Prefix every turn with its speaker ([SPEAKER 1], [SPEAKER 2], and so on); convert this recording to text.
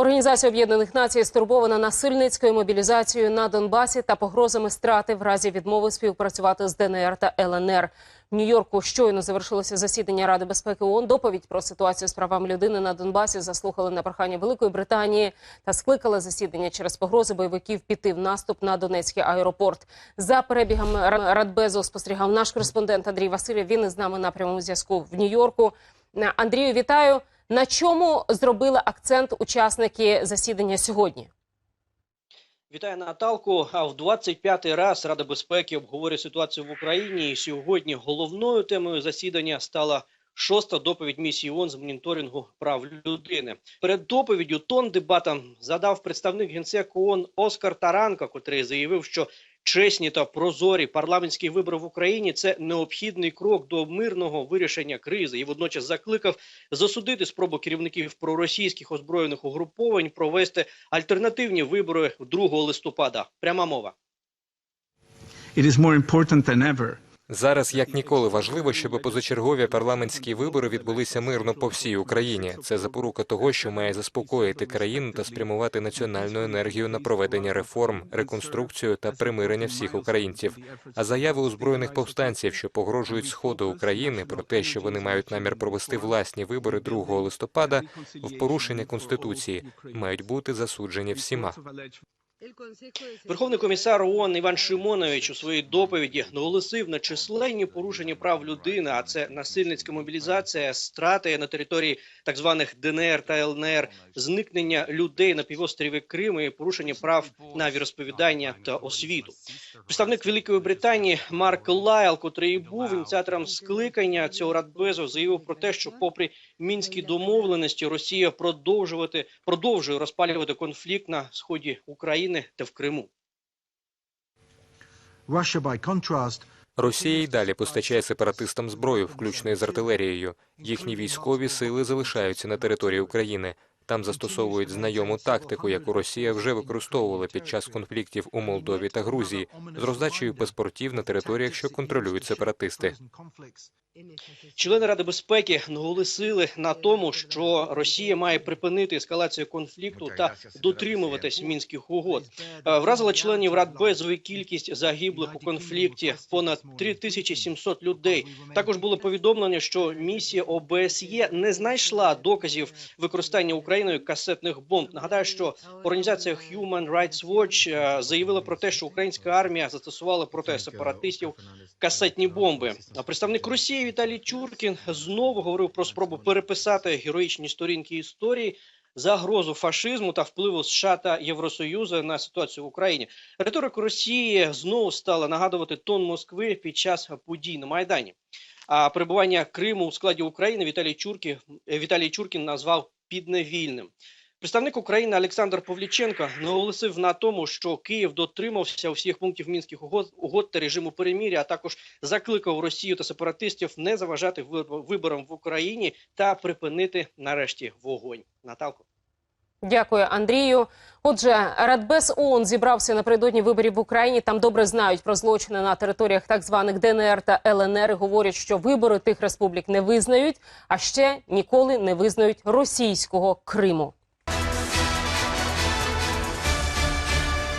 [SPEAKER 1] Організація Об'єднаних Націй стурбована насильницькою мобілізацією на Донбасі та погрозами страти в разі відмови співпрацювати з ДНР та ЛНР. В Нью-Йорку щойно завершилося засідання Ради безпеки ООН. Доповідь про ситуацію з правами людини на Донбасі заслухали на прохання Великої Британії та скликали засідання через погрози бойовиків піти в наступ на Донецький аеропорт. За перебігом Ра- Радбезу спостерігав наш кореспондент Андрій Васильєв. Він із нами на прямому зв'язку в Нью-Йорку. Андрію, вітаю. На чому зробили акцент учасники засідання сьогодні?
[SPEAKER 2] Вітаю Наталку. А в 25-й раз Рада безпеки обговорює ситуацію в Україні. І сьогодні головною темою засідання стала шоста доповідь місії ООН з моніторингу прав людини. Перед доповіддю тон дебатам задав представник генсеку ООН Оскар Таранко, котрий заявив, що чесні та прозорі парламентські вибори в Україні це необхідний крок до мирного вирішення кризи, і водночас закликав засудити спробу керівників проросійських озброєних угруповань провести альтернативні вибори 2 листопада. Пряма мова.
[SPEAKER 3] It is more important than ever
[SPEAKER 4] Зараз як ніколи важливо, щоб позачергові парламентські вибори відбулися мирно по всій Україні. Це запорука того, що має заспокоїти країну та спрямувати національну енергію на проведення реформ, реконструкцію та примирення всіх українців. А заяви озброєних повстанців, що погрожують сходу України, про те, що вони мають намір провести власні вибори 2 листопада, в порушення конституції, мають бути засуджені всіма.
[SPEAKER 2] Верховний комісар ООН Іван Шимонович у своїй доповіді наголосив на численні порушення прав людини, а це насильницька мобілізація, страти на території так званих ДНР та ЛНР, зникнення людей на півострові Крим і порушення прав на віросповідання та освіту. Представник Великої Британії Марк Лайл, котрий був ініціатором скликання цього радбезу, заявив про те, що, попри мінські домовленості, Росія продовжувати продовжує розпалювати конфлікт на сході України та в Криму.
[SPEAKER 4] Росія й далі постачає сепаратистам зброю, включно з артилерією. Їхні військові сили залишаються на території України. Там застосовують знайому тактику, яку Росія вже використовувала під час конфліктів у Молдові та Грузії з роздачею паспортів на територіях, що контролюють сепаратисти.
[SPEAKER 2] Члени Ради безпеки наголосили на тому, що Росія має припинити ескалацію конфлікту та дотримуватись мінських угод. Е, Вразила членів Радбезу кількість загиблих у конфлікті понад 3700 людей. Також було повідомлення, що місія ОБСЄ не знайшла доказів використання Україною касетних бомб. Нагадаю, що організація Human Rights Watch е, заявила про те, що українська армія застосувала проти сепаратистів касетні бомби. А представник Росії Віталій Чуркін знову говорив про спробу переписати героїчні сторінки історії. Загрозу фашизму та впливу США та Євросоюзу на ситуацію в Україні. Риторика Росії знову стала нагадувати тон Москви під час подій на Майдані. А перебування Криму у складі України Віталій Чуркін, Віталій Чуркін назвав підневільним. Представник України Олександр Павліченко наголосив на тому, що Київ дотримався всіх пунктів мінських угод, угод та режиму переміря, а також закликав Росію та сепаратистів не заважати ви- виборам в Україні та припинити нарешті вогонь. Наталко.
[SPEAKER 1] Дякую, Андрію. Отже, Радбез ООН зібрався напередодні виборів в Україні. Там добре знають про злочини на територіях так званих ДНР та ЛНР. і Говорять, що вибори тих республік не визнають, а ще ніколи не визнають російського Криму.